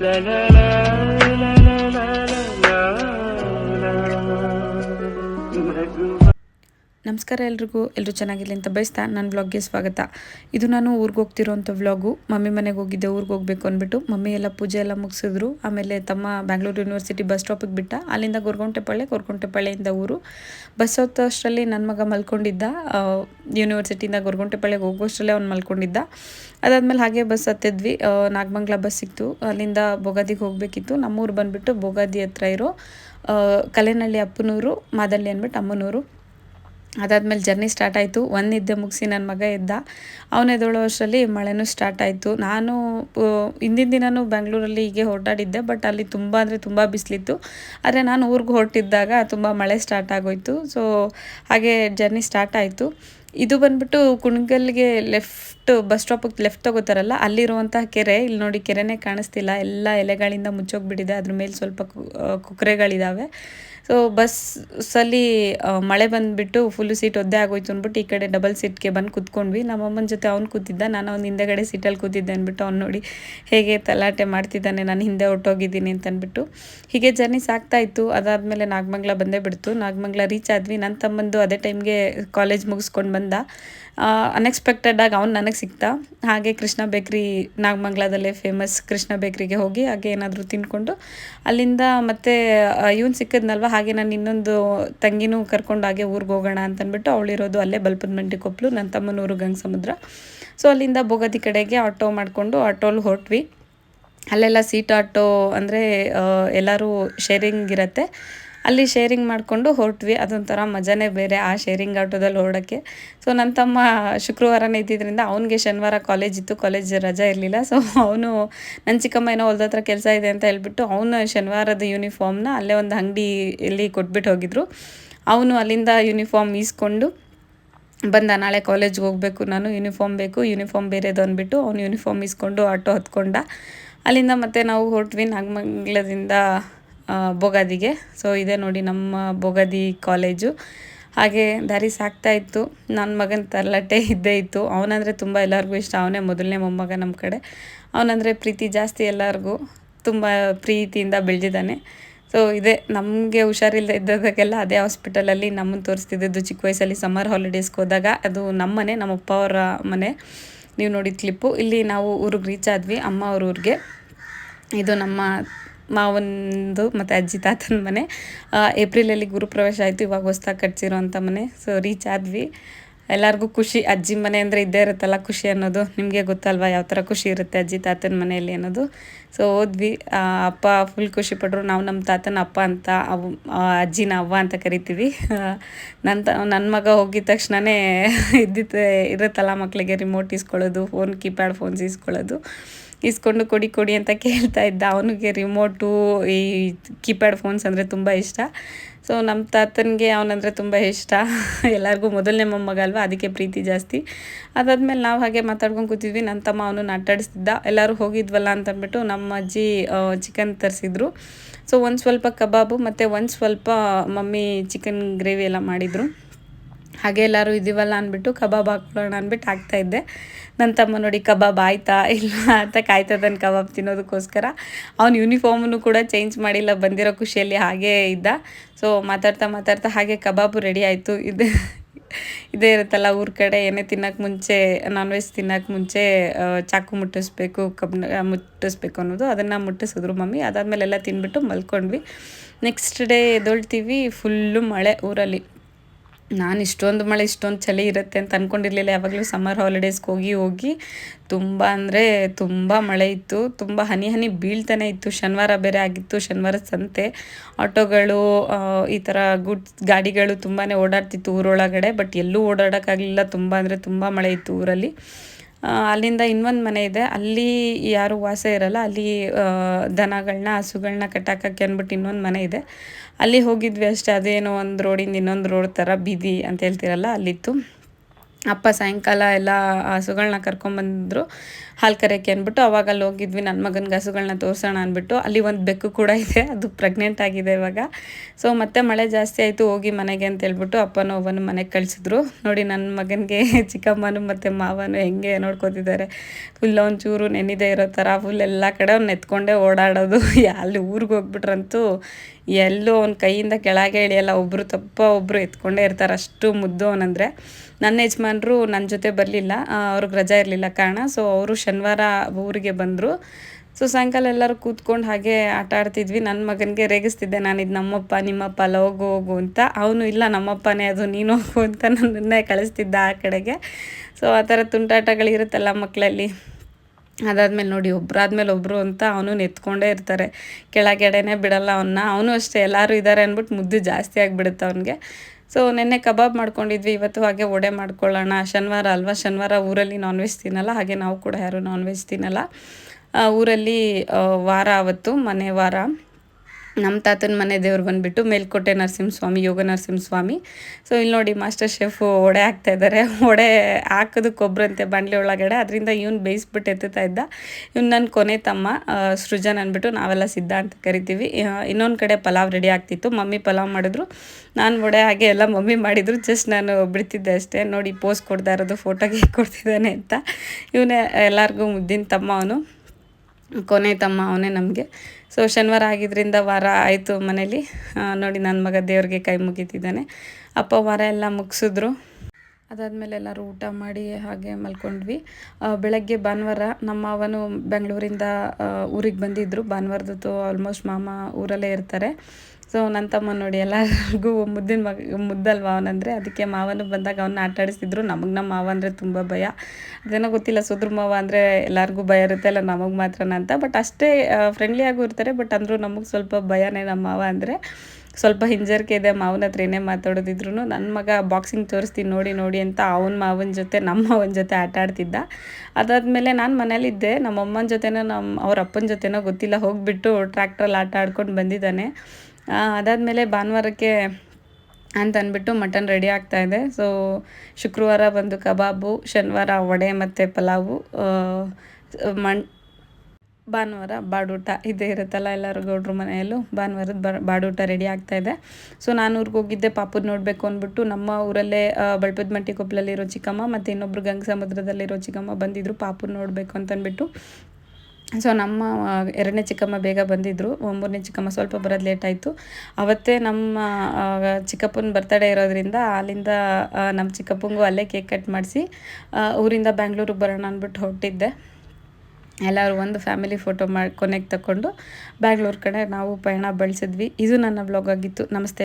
لا لا لا. ನಮಸ್ಕಾರ ಎಲ್ರಿಗೂ ಎಲ್ಲರೂ ಚೆನ್ನಾಗಿರಲಿ ಅಂತ ಬಯಸ್ತಾ ನನ್ನ ವ್ಲಾಗ್ಗೆ ಸ್ವಾಗತ. ಇದು ನಾನು ಊರಿಗೆ ಹೋಗ್ತಿರೋಂಥ ವ್ಲಾಗು ಮಮ್ಮಿ ಮನೆಗೆ ಹೋಗಿದ್ದೆ, ಊರಿಗೆ ಹೋಗ್ಬೇಕು ಅಂದ್ಬಿಟ್ಟು. ಮಮ್ಮಿ ಎಲ್ಲ ಪೂಜೆ ಎಲ್ಲ ಮುಗಿಸಿದ್ರು. ಆಮೇಲೆ ತಮ್ಮ ಬ್ಯಾಂಗ್ಳೂರು ಯೂನಿವರ್ಸಿಟಿ ಬಸ್ ಸ್ಟಾಪಿಗೆ ಬಿಟ್ಟ. ಅಲ್ಲಿಂದ ಗೊರಗುಂಟೆಪಾಳ್ಯ ಪಳ್ಳೆಯಿಂದ ಊರು. ಬಸ್ ಹೊತ್ತಷ್ಟರಲ್ಲಿ ನನ್ನ ಮಗ ಮಲ್ಕೊಂಡಿದ್ದ. ಯೂನಿವರ್ಸಿಟಿಯಿಂದ ಗೊರಗುಂಟೆಪಾಳ್ಯಗೆ ಹೋಗೋಷ್ಟರಲ್ಲೇ ಅವ್ನು ಮಲ್ಕೊಂಡಿದ್ದ. ಅದಾದಮೇಲೆ ಹಾಗೆ ಬಸ್ ಹತ್ತಿದ್ವಿ. ನಾಗಮಂಗ್ಲ ಬಸ್ ಸಿಕ್ತು. ಅಲ್ಲಿಂದ ಬೊಗಾದಿಗೆ ಹೋಗಬೇಕಿತ್ತು. ನಮ್ಮೂರು ಬಂದುಬಿಟ್ಟು ಬೊಗಾದಿ ಹತ್ರ ಇರೋ ಕಲೆನಹಳ್ಳಿ ಅಪ್ಪನೂರು, ಮಾದಳ್ಳಿ ಅಂದ್ಬಿಟ್ಟು ಅಮ್ಮನೂರು. ಅದಾದ್ಮೇಲೆ ಜರ್ನಿ ಸ್ಟಾರ್ಟ್ ಆಯಿತು. ಒಂದು ನಿದ್ದೆ ಮುಗಿಸಿ ನನ್ನ ಮಗ ಎದ್ದ. ಅವನ ಎದ್ದೊಳೋ ಅಷ್ಟರಲ್ಲಿ ಮಳೆನೂ ಸ್ಟಾರ್ಟ್ ಆಯಿತು. ನಾನು ಹಿಂದಿನ ದಿನವೂ ಬೆಂಗಳೂರಲ್ಲಿ ಹೀಗೆ ಹೊರಟಾಡಿದ್ದೆ ಬಟ್ ಅಲ್ಲಿ ತುಂಬ ಅಂದರೆ ತುಂಬ ಬಿಸಿಲಿತ್ತು. ಆದರೆ ನಾನು ಊರಿಗೆ ಹೊರಟಿದ್ದಾಗ ತುಂಬ ಮಳೆ ಸ್ಟಾರ್ಟ್ ಆಗೋಯ್ತು. ಸೊ, ಹಾಗೆ ಜರ್ನಿ ಸ್ಟಾರ್ಟ್ ಆಯಿತು. ಇದು ಬಂದ್ಬಿಟ್ಟು ಕುಣಗಲ್ಗೆ ಲೆಫ್ಟ್, ಬಸ್ ಸ್ಟಾಪಿಗೆ ಲೆಫ್ಟ್ ತಗೋತಾರಲ್ಲ, ಅಲ್ಲಿರುವಂತಹ ಕೆರೆ. ಇಲ್ಲಿ ನೋಡಿ ಕೆರೆನೇ ಕಾಣಿಸ್ತಿಲ್ಲ. ಎಲ್ಲ ಎಲೆಗಳಿಂದ ಮುಚ್ಚೋಗ್ಬಿಟ್ಟಿದೆ. ಅದ್ರ ಮೇಲೆ ಸ್ವಲ್ಪ ಕುಕ್ರೆಗಳಿದ್ದಾವೆ ಸೊ ಬಸ್ಸಲ್ಲಿ ಮಳೆ ಬಂದುಬಿಟ್ಟು ಫುಲ್ ಸೀಟ್ ಒದ್ದೆ ಆಗೋಯ್ತು ಅಂದ್ಬಿಟ್ಟು ಈ ಕಡೆ ಡಬಲ್ ಸೀಟ್ಗೆ ಬಂದು ಕೂತ್ಕೊಂಡ್ವಿ. ನಮ್ಮ ಅಮ್ಮನ ಜೊತೆ ಅವ್ನು ಕೂತಿದ್ದ, ನಾನು ಅವ್ನ ಹಿಂದೆಗಡೆ ಸೀಟಲ್ಲಿ ಕೂತಿದ್ದೆ ಅಂದ್ಬಿಟ್ಟು ಅವ್ನು ನೋಡಿ ಹೇಗೆ ತಲಾಟೆ ಮಾಡ್ತಿದ್ದಾನೆ, ನಾನು ಹಿಂದೆ ಹೊಟ್ಟೋಗಿದ್ದೀನಿ ಅಂತ ಅಂದ್ಬಿಟ್ಟು. ಹೀಗೆ ಜರ್ನಿ ಸಾಕ್ತಾ ಇತ್ತು. ಅದಾದಮೇಲೆ ನಾಗಮಂಗ್ಲ ಬಂದೇ ಬಿಡ್ತು. ನಾಗಮಂಗ್ಲ ರೀಚ್ ಆದ್ವಿ. ನನ್ನ ತಮ್ಮಂದು ಅದೇ ಟೈಮ್ಗೆ ಕಾಲೇಜ್ ಮುಗಿಸ್ಕೊಂಡು ಬಂದ. ಅನ್ಎಕ್ಸ್ಪೆಕ್ಟೆಡ್ ಆಗಿ ಅವ್ನು ನನಗೆ ಸಿಕ್ತ. ಹಾಗೆ ಕೃಷ್ಣ ಬೇಕ್ರಿ ನಾಗಮಂಗ್ಲದಲ್ಲೇ ಫೇಮಸ್ ಕೃಷ್ಣ ಬೇಕ್ರಿಗೆ ಹೋಗಿ ಹಾಗೆ ಏನಾದರೂ ತಿನ್ಕೊಂಡು ಅಲ್ಲಿಂದ ಮತ್ತೆ ಇವನು ಸಿಕ್ಕಿದ್ನಲ್ವ? ಹಾಗೆ ನಾನು ಇನ್ನೊಂದು ತಂಗಿನೂ ಕರ್ಕೊಂಡು ಹಾಗೆ ಊರಿಗೆ ಹೋಗೋಣ ಅಂತಂದ್ಬಿಟ್ಟು ಅವಳಿರೋದು ಅಲ್ಲೇ ಬಲ್ಪದ ಮಂಡಿ ಕೊಪ್ಪಲು ನನ್ನ ತಮ್ಮನೂರು ಗಂಗ ಸಮುದ್ರ. ಸೊ ಅಲ್ಲಿಂದ ಬೋಗದಿ ಕಡೆಗೆ ಆಟೋ ಮಾಡಿಕೊಂಡು ಆಟೋಲಿ ಹೊರಟ್ವಿ ಅಲ್ಲೆಲ್ಲ ಸೀಟ್ ಆಟೋ ಅಂದರೆ ಎಲ್ಲರೂ ಶೇರಿಂಗ್ ಇರುತ್ತೆ. ಅಲ್ಲಿ ಶೇರಿಂಗ್ ಮಾಡಿಕೊಂಡು ಹೊರಟ್ವಿ. ಅದೊಂಥರ ಮಜಾನೇ ಬೇರೆ ಆ ಶೇರಿಂಗ್ ಆಟೋದಲ್ಲಿ ಹೊರಡೋಕ್ಕೆ ಸೊ ನನ್ನ ತಮ್ಮ ಶುಕ್ರವಾರನೇ ಇದ್ದಿದ್ದರಿಂದ ಅವನಿಗೆ ಶನಿವಾರ ಕಾಲೇಜ್ ಇತ್ತು. ಕಾಲೇಜ್ ರಜೆ ಇರಲಿಲ್ಲ. ಸೊ ಅವನು ನನ್ನ ಚಿಕ್ಕಮ್ಮ ಏನೋ ಹೊಲ್ದ ಹತ್ರ ಕೆಲಸ ಇದೆ ಅಂತ ಹೇಳ್ಬಿಟ್ಟು ಅವನು ಶನಿವಾರದ ಯೂನಿಫಾರ್ಮ್ನ ಅಲ್ಲೇ ಒಂದು ಅಂಗಡಿಯಲ್ಲಿ ಕೊಟ್ಬಿಟ್ಟು ಹೋಗಿದ್ರು. ಅವನು ಅಲ್ಲಿಂದ ಯೂನಿಫಾರ್ಮ್ ಈಸ್ಕೊಂಡು ಬಂದ, ನಾಳೆ ಕಾಲೇಜ್ಗೆ ಹೋಗಬೇಕು, ನಾನು ಯೂನಿಫಾರ್ಮ್ ಬೇಕು ಯೂನಿಫಾರ್ಮ್ ಬೇರೆದು ಅಂದ್ಬಿಟ್ಟು ಅವ್ನು ಯೂನಿಫಾರ್ಮ್ ಇಸ್ಕೊಂಡು ಆಟೋ ಹತ್ಕೊಂಡ. ಅಲ್ಲಿಂದ ಮತ್ತೆ ನಾವು ಹೊರಟ್ವಿ. ನಾಗಮಂಗಲದಿಂದ ಬೊಗಾದಿಗೆ. ಸೊ ಇದೆ ನೋಡಿ ನಮ್ಮ ಬೊಗಾದಿ ಕಾಲೇಜು. ಹಾಗೆ ದಾರಿ ಸಾಕ್ತಾ ಇತ್ತು. ನನ್ನ ಮಗನ ತರಲಟ್ಟೆ ಇದ್ದೇ ಇತ್ತು. ಅವನಂದರೆ ತುಂಬ ಎಲ್ಲರಿಗೂ ಇಷ್ಟ. ಅವನೇ ಮೊದಲನೇ ಮೊಮ್ಮಗ ನಮ್ಮ ಕಡೆ. ಅವನಂದರೆ ಪ್ರೀತಿ ಜಾಸ್ತಿ ಎಲ್ಲರಿಗೂ. ತುಂಬ ಪ್ರೀತಿಯಿಂದ ಬೆಳೆದಿದ್ದಾನೆ. ಸೊ ಇದೆ. ನಮಗೆ ಹುಷಾರಿಲ್ಲದೆ ಇದ್ದಾಗೆಲ್ಲ ಅದೇ ಹಾಸ್ಪಿಟಲಲ್ಲಿ ನಮ್ಮನ್ನು ತೋರಿಸ್ತಿದ್ದದ್ದು ಚಿಕ್ಕ ವಯಸ್ಸಲ್ಲಿ ಸಮ್ಮರ್ ಹಾಲಿಡೇಸ್ಗೆ ಹೋದಾಗ. ಅದು ನಮ್ಮ ಮನೆ ನಮ್ಮ ಅಪ್ಪ ಅವರ ಮನೆ. ನೀವು ನೋಡಿದ ಕ್ಲಿಪ್ಪು. ಇಲ್ಲಿ ನಾವು ಊರಿಗೆ ರೀಚ್ ಆದ್ವಿ. ಅಮ್ಮ ಅವ್ರ ಊರಿಗೆ. ಇದು ನಮ್ಮ ಮಾವಂದು ಮತ್ತು ಅಜ್ಜಿ ತಾತನ ಮನೆ. ಏಪ್ರಿಲಲ್ಲಿ ಗುರುಪ್ರವೇಶ ಆಯಿತು, ಇವಾಗ ಹೊಸ್ದಾಗಿ ಕಟ್ಸಿರೋಂಥ ಮನೆ. ಸೊ ರೀಚ್ ಆದ್ವಿ. ಎಲ್ಲರಿಗೂ ಖುಷಿ. ಅಜ್ಜಿ ಮನೆ ಅಂದರೆ ಇದ್ದೇ ಇರುತ್ತಲ್ಲ ಖುಷಿ ಅನ್ನೋದು. ನಿಮಗೆ ಗೊತ್ತಲ್ವಾ ಯಾವ ಥರ ಖುಷಿ ಇರುತ್ತೆ ಅಜ್ಜಿ ತಾತನ ಮನೆಯಲ್ಲಿ ಅನ್ನೋದು. ಸೊ ಹೋದ್ವಿ ಅಪ್ಪ ಫುಲ್ ಖುಷಿ ಪಟ್ಟರು ನಾವು ನಮ್ಮ ತಾತನ ಅಪ್ಪ ಅಂತ, ಅವು ಅಜ್ಜಿನ ಅವ್ವ ಅಂತ ಕರಿತೀವಿ. ನನ್ನ ನನ್ನ ಮಗ ಹೋಗಿದ ತಕ್ಷಣವೇ ಇದ್ದಿದ್ದೆ ಇರುತ್ತಲ್ಲ ಮಕ್ಕಳಿಗೆ ರಿಮೋಟ್ ಇಸ್ಕೊಳ್ಳೋದು ಫೋನ್ ಕೀಪ್ಯಾಡ್ ಫೋನ್ಸ್ ಇಸ್ಕೊಳ್ಳೋದು. ಇಸ್ಕೊಂಡು ಕೊಡಿ ಕೊಡಿ ಅಂತ ಕೇಳ್ತಾ ಇದ್ದ. ಅವನಿಗೆ ರಿಮೋಟು ಈ ಕೀಪ್ಯಾಡ್ ಫೋನ್ಸ್ ಅಂದರೆ ತುಂಬ ಇಷ್ಟ. ಸೊ ನಮ್ಮ ತಾತನಿಗೆ ಅವನಂದರೆ ತುಂಬ ಇಷ್ಟ. ಎಲ್ಲರಿಗೂ ಮೊದಲನೇ ಮೊಮ್ಮಗ ಅಲ್ವಾ ಅದಕ್ಕೆ ಪ್ರೀತಿ ಜಾಸ್ತಿ. ಅದಾದ್ಮೇಲೆ ನಾವು ಹಾಗೆ ಮಾತಾಡ್ಕೊಂಡು ಕೂತಿದ್ವಿ. ನನ್ನ ತಮ್ಮ ಅವನು ಆಟಾಡಿಸ್ತಿದ್ದ ಎಲ್ಲರೂ ಹೋಗಿದ್ವಲ್ಲ ಅಂತಂದ್ಬಿಟ್ಟು ನಮ್ಮ ಅಜ್ಜಿ ಚಿಕನ್ ತರಿಸಿದ್ರು. ಸೊ ಒಂದು ಸ್ವಲ್ಪ ಕಬಾಬು ಮತ್ತು ಒಂದು ಸ್ವಲ್ಪ ಮಮ್ಮಿ ಚಿಕನ್ ಗ್ರೇವಿ ಎಲ್ಲ ಮಾಡಿದರು. ಹಾಗೆ ಎಲ್ಲರೂ ಇದೀವಲ್ಲ ಅಂದ್ಬಿಟ್ಟು ಕಬಾಬ್ ಹಾಕ್ಕೊಳ್ಳೋಣ ಅಂದ್ಬಿಟ್ಟು ಹಾಕ್ತಾ ಇದ್ದೆ. ನನ್ನ ತಮ್ಮ ನೋಡಿ, ಕಬಾಬ್ ಆಯ್ತಾ ಇಲ್ಲ ಅಂತ ಕಾಯ್ತದನ್ ಕಬಾಬ್ ತಿನ್ನೋದಕ್ಕೋಸ್ಕರ. ಅವ್ನು ಯೂನಿಫಾರ್ಮನ್ನು ಕೂಡ ಚೇಂಜ್ ಮಾಡಿಲ್ಲ, ಬಂದಿರೋ ಖುಷಿಯಲ್ಲಿ ಹಾಗೇ ಇದ್ದ. ಸೊ ಮಾತಾಡ್ತಾ ಮಾತಾಡ್ತಾ ಹಾಗೆ ಕಬಾಬು ರೆಡಿ ಆಯಿತು. ಇದು, ಇದೇ ಇರುತ್ತಲ್ಲ ಊರ ಕಡೆ ಏನೇ ತಿನ್ನೋಕೆ ಮುಂಚೆ ನಾನ್ ವೆಜ್ ತಿನ್ನೋಕೆ ಮುಂಚೆ ಚಾಕು ಮುಟ್ಟಿಸ್ಬೇಕು ಕಬ್ಬನ ಮುಟ್ಟಿಸ್ಬೇಕು ಅನ್ನೋದು. ಅದನ್ನು ಮುಟ್ಟಿಸಿದ್ರು ಮಮ್ಮಿ. ಅದಾದಮೇಲೆ ಎಲ್ಲ ತಿನ್ಬಿಟ್ಟು ಮಲ್ಕೊಂಡ್ವಿ. ನೆಕ್ಸ್ಟ್ ಡೇ ಎದೊಳ್ತೀವಿ ಫುಲ್ಲು ಮಳೆ ಊರಲ್ಲಿ. ನಾನು ಇಷ್ಟೊಂದು ಮಳೆ, ಇಷ್ಟೊಂದು ಚಳಿ ಇರುತ್ತೆ ಅಂತ ಅಂದ್ಕೊಂಡಿರಲಿಲ್ಲ ಯಾವಾಗಲೂ ಸಮ್ಮರ್ ಹಾಲಿಡೇಸ್ಗೆ ಹೋಗಿ ಹೋಗಿ ತುಂಬ ಅಂದರೆ ತುಂಬ ಮಳೆ ಇತ್ತು. ತುಂಬ ಹನಿ ಹನಿ ಬೀಳ್ತಾನೆ ಇತ್ತು. ಶನಿವಾರ ಬೇರೆ ಆಗಿತ್ತು, ಶನಿವಾರ ಸಂತೆ. ಆಟೋಗಳು ಈ ಥರ ಗುಡ್ಸ್ ಗಾಡಿಗಳು ತುಂಬಾ ಓಡಾಡ್ತಿತ್ತು ಊರೊಳಗಡೆ ಬಟ್ ಎಲ್ಲೂ ಓಡಾಡೋಕ್ಕಾಗಲಿಲ್ಲ. ತುಂಬ ಅಂದರೆ ತುಂಬ ಮಳೆ ಇತ್ತು ಊರಲ್ಲಿ. ಅಲ್ಲಿಂದ ಇನ್ನೊಂದು ಮನೆ ಇದೆ. ಅಲ್ಲಿ ಯಾರು ವಾಸ ಇರಲ್ಲ, ಅಲ್ಲಿ ದನಗಳನ್ನ ಹಸುಗಳನ್ನ ಕಟ್ಟಾಕಕ್ಕೆ ಅಂದ್ಬಿಟ್ಟು ಇನ್ನೊಂದು ಮನೆ ಇದೆ. ಅಲ್ಲಿ ಹೋಗಿದ್ವಿ ಅಷ್ಟೇ, ಅದೇನೋ ಒಂದು ರೋಡಿಂದ ಇನ್ನೊಂದು ರೋಡ್ ಥರ ಬೀದಿ ಅಂತ ಹೇಳ್ತಿರಲ್ಲ, ಅಲ್ಲಿತ್ತು. ಅಪ್ಪ ಸಾಯಂಕಾಲ ಎಲ್ಲ ಹಸುಗಳನ್ನ ಕರ್ಕೊಂಬಂದಿದ್ರು ಹಾಲು ಕರೆಯೋಕ್ಕೆ ಅಂದ್ಬಿಟ್ಟು ಅವಾಗ ಅಲ್ಲಿ ಹೋಗಿದ್ವಿ ನನ್ನ ಮಗನಿಗೆ ಹಸುಗಳನ್ನ ತೋರಿಸೋಣ ಅಂದ್ಬಿಟ್ಟು. ಅಲ್ಲಿ ಒಂದು ಬೆಕ್ಕು ಕೂಡ ಇದೆ, ಅದು ಪ್ರೆಗ್ನೆಂಟ್ ಆಗಿದೆ ಇವಾಗ. ಸೊ ಮತ್ತೆ ಮಳೆ ಜಾಸ್ತಿ ಆಯಿತು, ಹೋಗಿ ಮನೆಗೆ ಅಂತ ಹೇಳ್ಬಿಟ್ಟು ಅಪ್ಪನೂ ಅವನು ಮನೆಗೆ ಕಳಿಸಿದ್ರು. ನೋಡಿ ನನ್ನ ಮಗನಿಗೆ ಚಿಕ್ಕಮ್ಮನು ಮತ್ತು ಮಾವನು ಹೆಂಗೆ ನೋಡ್ಕೋತಿದ್ದಾರೆ. ಫುಲ್ ಒಂಚೂರು ನೆನಿದೆ ಇರೋ ಥರ ಫುಲ್ ಎಲ್ಲ ಕಡೆ ಅವ್ನು ಓಡಾಡೋದು. ಅಲ್ಲಿ ಊರಿಗೆ ಹೋಗ್ಬಿಟ್ರಂತೂ ಎಲ್ಲೂ ಅವ್ನ ಕೈಯಿಂದ ಕೆಳಗೆ ಇಳಿಯಲ್ಲ ಒಬ್ಬರು ತಪ್ಪ ಒಬ್ಬರು ಎತ್ಕೊಂಡೇ ಇರ್ತಾರೆ. ಅಷ್ಟು ಮುದ್ದು ಅವನಂದರೆ ನನ್ನ ಯಜಮಾನ್ರು ನನ್ನ ಜೊತೆ ಬರಲಿಲ್ಲ. ಅವ್ರಿಗೆ ರಜಾ ಇರಲಿಲ್ಲ ಕಾರಣ. ಸೊ ಅವರು ಶನಿವಾರ ಊರಿಗೆ ಬಂದರು. ಸೊ ಸಾಯಂಕಾಲ ಎಲ್ಲರೂ ಕೂತ್ಕೊಂಡು ಹಾಗೆ ಆಟ ಆಡ್ತಿದ್ವಿ. ನನ್ನ ಮಗನಿಗೆ ರೇಗಿಸ್ತಿದ್ದೆ. ನಾನು ಇದು ನಮ್ಮಪ್ಪ, ನಿಮ್ಮಪ್ಪ, ಅಲ್ಲ ಹೋಗು ಹೋಗು ಅಂತ. ಅವನು ಇಲ್ಲ, ನಮ್ಮಪ್ಪನೇ ಅದು, ನೀನು ಹೋಗು ಅಂತ ನನ್ನನ್ನೇ ಕಳಿಸ್ತಿದ್ದ ಆ ಕಡೆಗೆ. ಸೊ ಆ ಥರ ತುಂಟಾಟಗಳಿರುತ್ತಲ್ಲ ಮಕ್ಕಳಲ್ಲಿ ಅದಾದ್ಮೇಲೆ ನೋಡಿ ಒಬ್ಬರಾದ್ಮೇಲೆ ಒಬ್ಬರು ಅಂತ ಅವನು ನೆತ್ಕೊಂಡೇ ಇರ್ತಾರೆ. ಕೆಳಗಡೆನೇ ಬಿಡಲ್ಲ ಅವನ್ನ ಅವನು ಅಷ್ಟೇ, ಎಲ್ಲರೂ ಇದ್ದಾರೆ ಅಂದ್ಬಿಟ್ಟು ಮುದ್ದು ಜಾಸ್ತಿ ಆಗಿಬಿಡುತ್ತೆ ಅವನಿಗೆ. ಸೊ ನಿನ್ನೆ ಕಬಾಬ್ ಮಾಡ್ಕೊಂಡಿದ್ವಿ. ಇವತ್ತು ಹಾಗೆ ಒಡೆ ಮಾಡ್ಕೊಳ್ಳೋಣ. ಶನಿವಾರ ಅಲ್ವಾ? ಶನಿವಾರ ಊರಲ್ಲಿ ನಾನ್ ವೆಜ್ ತಿನ್ನಲ್ಲ. ಹಾಗೆ ನಾವು ಕೂಡ ಯಾರು ನಾನ್ ವೆಜ್ ತಿನ್ನಲ್ಲ ಊರಲ್ಲಿ ವಾರ ಅವತ್ತು ಮನೆ ವಾರ. ನಮ್ಮ ತಾತನ ಮನೆ ದೇವ್ರು ಬಂದುಬಿಟ್ಟು ಮೇಲ್ಕೋಟೆ ನರಸಿಂಹಸ್ವಾಮಿ, ಯೋಗ ನರಸಿಂಹಸ್ವಾಮಿ. ಸೊ ಇಲ್ಲಿ ನೋಡಿ ಮಾಸ್ಟರ್ ಶೆಫು ಒಡೆ ಹಾಕ್ತಾ ಇದ್ದಾರೆ. ಒಡೆ ಹಾಕೋದಕ್ಕೆ ಕೊಬ್ಬರಂತೆ ಬಾಣಲಿ ಒಳಗಡೆ. ಅದರಿಂದ ಇವ್ನು ಬೇಯಿಸ್ಬಿಟ್ಟು ಎತ್ತುತ್ತಾ ಇದ್ದ. ಇವ್ನು ನನ್ನ ಕೊನೆ ತಮ್ಮ ಸೃಜನ್ ಅಂದ್ಬಿಟ್ಟು ನಾವೆಲ್ಲ ಸಿದ್ಧ ಅಂತ ಕರಿತೀವಿ. ಇನ್ನೊಂದು ಕಡೆ ಪಲಾವ್ ರೆಡಿ ಆಗ್ತಿತ್ತು. ಮಮ್ಮಿ ಪಲಾವ್ ಮಾಡಿದ್ರು. ನಾನು ಒಡೆ ಹಾಗೆ ಎಲ್ಲ ಮಮ್ಮಿ ಮಾಡಿದ್ರು. ಜಸ್ಟ್ ನಾನು ಬಿಡ್ತಿದ್ದೆ ಅಷ್ಟೇ. ನೋಡಿ ಪೋಸ್ ಕೊಡ್ತಾ ಇರೋದು ಫೋಟೋಗೆ ಕೊಡ್ತಿದ್ದಾನೆ ಅಂತ. ಇವನೇ ಎಲ್ಲರಿಗೂ ಮುದ್ದಿನ ತಮ್ಮ ಅವನು. ಕೊನೆ ತಮ್ಮ ಅವನೇ ನಮಗೆ. ಸೊ ಶನಿವಾರ ಆಗಿದ್ದರಿಂದ ವಾರ ಆಯಿತು ಮನೇಲಿ. ನೋಡಿ ನನ್ನ ಮಗ ದೇವ್ರಿಗೆ ಕೈ ಮುಗಿತಿದ್ದಾನೆ. ಅಪ್ಪ ವಾರ ಎಲ್ಲ ಮುಗಿಸಿದ್ರು. ಅದಾದಮೇಲೆ ಎಲ್ಲರೂ ಊಟ ಮಾಡಿ ಹಾಗೆ ಮಲ್ಕೊಂಡ್ವಿ. ಬೆಳಗ್ಗೆ ಭಾನುವಾರ ನಮ್ಮ ಅವನು ಬೆಂಗಳೂರಿಂದ ಊರಿಗೆ ಬಂದಿದ್ದರು ಭಾನುವಾರದತ್ತು ಆಲ್ಮೋಸ್ಟ್ ಮಾಮ ಊರಲ್ಲೇ ಇರ್ತಾರೆ. ಸೊ ನನ್ನ ತಮ್ಮ ನೋಡಿ ಎಲ್ಲರಿಗೂ ಮುದ್ದಿನ ಮಗ, ಮುದ್ದಲ್ವ ಅವನಂದರೆ ಅದಕ್ಕೆ ಮಾವನು ಬಂದಾಗ ಅವನ್ನ ಆಟ ಆಡಿಸ್ತಿದ್ರು ನಮಗೆ ನಮ್ಮ ಮಾವ ಅಂದರೆ ತುಂಬ ಭಯ. ಅದೇನೋ ಗೊತ್ತಿಲ್ಲ, ಸುದ್ರ ಮಾವ ಅಂದರೆ ಎಲ್ಲರಿಗೂ ಭಯ ಇರುತ್ತೆ, ಅಲ್ಲ ನಮಗೆ ಮಾತ್ರನ ಅಂತ. ಬಟ್ ಅಷ್ಟೇ ಫ್ರೆಂಡ್ಲಿ ಆಗು ಇರ್ತಾರೆ. ಬಟ್ ಅಂದರೂ ನಮಗೆ ಸ್ವಲ್ಪ ಭಯನೇ ನಮ್ಮ ಮಾವ ಅಂದರೆ ಸ್ವಲ್ಪ ಹಿಂಜರಿಕೆ ಇದೆ. ಮಾವನ ಹತ್ರ ಏನೇ ಮಾತಾಡೋದಿದ್ರು ನನ್ನ ಮಗ ಬಾಕ್ಸಿಂಗ್ ತೋರಿಸ್ತೀನಿ, ನೋಡಿ ನೋಡಿ ಅಂತ ಅವನ ಮಾವನ ಜೊತೆ ನಮ್ಮ ಮಾವನ ಜೊತೆ ಆಟ ಆಡ್ತಿದ್ದ ಅದಾದಮೇಲೆ ನಾನು ಮನೇಲಿದ್ದೆ. ನಮ್ಮ ಅಮ್ಮನ ಜೊತೆನೋ ನಮ್ಮ ಅವ್ರ ಅಪ್ಪನ ಜೊತೆನೋ ಗೊತ್ತಿಲ್ಲ. ಹೋಗಿಬಿಟ್ಟು ಟ್ರ್ಯಾಕ್ಟ್ರಲ್ಲಿ ಆಟ ಆಡ್ಕೊಂಡು ಬಂದಿದ್ದಾನೆ. ಅದಾದಮೇಲೆ ಭಾನುವಾರಕ್ಕೆ ಅಂತ ಅಂದ್ಬಿಟ್ಟು ಮಟನ್ ರೆಡಿ ಆಗ್ತಾ ಇದೆ. ಸೊ ಶುಕ್ರವಾರ ಬಂದು ಕಬಾಬು, ಶನಿವಾರ ವಡೆ ಮತ್ತು ಪಲಾವು ಮಣ್ ಭಾನುವಾರ ಬಾಡೂಟ ಇದೇ ಇರುತ್ತಲ್ಲ ಎಲ್ಲರೂ ಗೌಡ್ರ ಮನೆಯಲ್ಲೂ ಭಾನುವಾರದ ಬಾಡೂಟ ರೆಡಿ ಆಗ್ತಾ ಇದೆ. ಸೊ ನಾನು ಊರಿಗೆ ಹೋಗಿದ್ದೆ, ಪಾಪುದ್ ನೋಡಬೇಕು ಅಂದ್ಬಿಟ್ಟು ನಮ್ಮ ಊರಲ್ಲೇ ಬಳ್ಪದಮಟ್ಟಿ ಕೊಪ್ಪಲಲ್ಲಿರೋ ಚಿಕ್ಕಮ್ಮ ಮತ್ತು ಇನ್ನೊಬ್ರು ಗಂಗ ಸಮುದ್ರದಲ್ಲಿರೋ ಚಿಕ್ಕಮ್ಮ ಬಂದಿದ್ದರು ಪಾಪುನ ನೋಡಬೇಕು ಅಂತಂದ್ಬಿಟ್ಟು ಸೊ ನಮ್ಮ ಎರಡನೇ ಚಿಕ್ಕಮ್ಮ ಬೇಗ ಬಂದಿದ್ದರು ಮೂರನೇ ಚಿಕ್ಕಮ್ಮ ಸ್ವಲ್ಪ ಬರೋದು ಲೇಟ್ ಆಯಿತು. ಅವತ್ತೇ ನಮ್ಮ ಚಿಕ್ಕಪ್ಪನ ಬರ್ತಡೇ ಇರೋದ್ರಿಂದ ಅಲ್ಲಿಂದ ನಮ್ಮ ಚಿಕ್ಕಪ್ಪಂಗೂ ಅಲ್ಲೇ ಕೇಕ್ ಕಟ್ ಮಾಡಿಸಿ ಊರಿಂದ ಬ್ಯಾಂಗ್ಳೂರಿಗೆ ಬರೋಣ ಅಂದ್ಬಿಟ್ಟು ಹೊರಟಿದ್ದೆ. ಎಲ್ಲರೂ ಒಂದು ಫ್ಯಾಮಿಲಿ ಫೋಟೋ ಮಾಡಿ ಕೊನೆಗೆ ತಗೊಂಡು ಬ್ಯಾಂಗ್ಳೂರು ಕಡೆ ನಾವು ಪಯಣ ಬೆಳೆಸಿದ್ವಿ. ಇದು ನನ್ನ ಬ್ಲಾಗ್ ಆಗಿತ್ತು. ನಮಸ್ತೆ.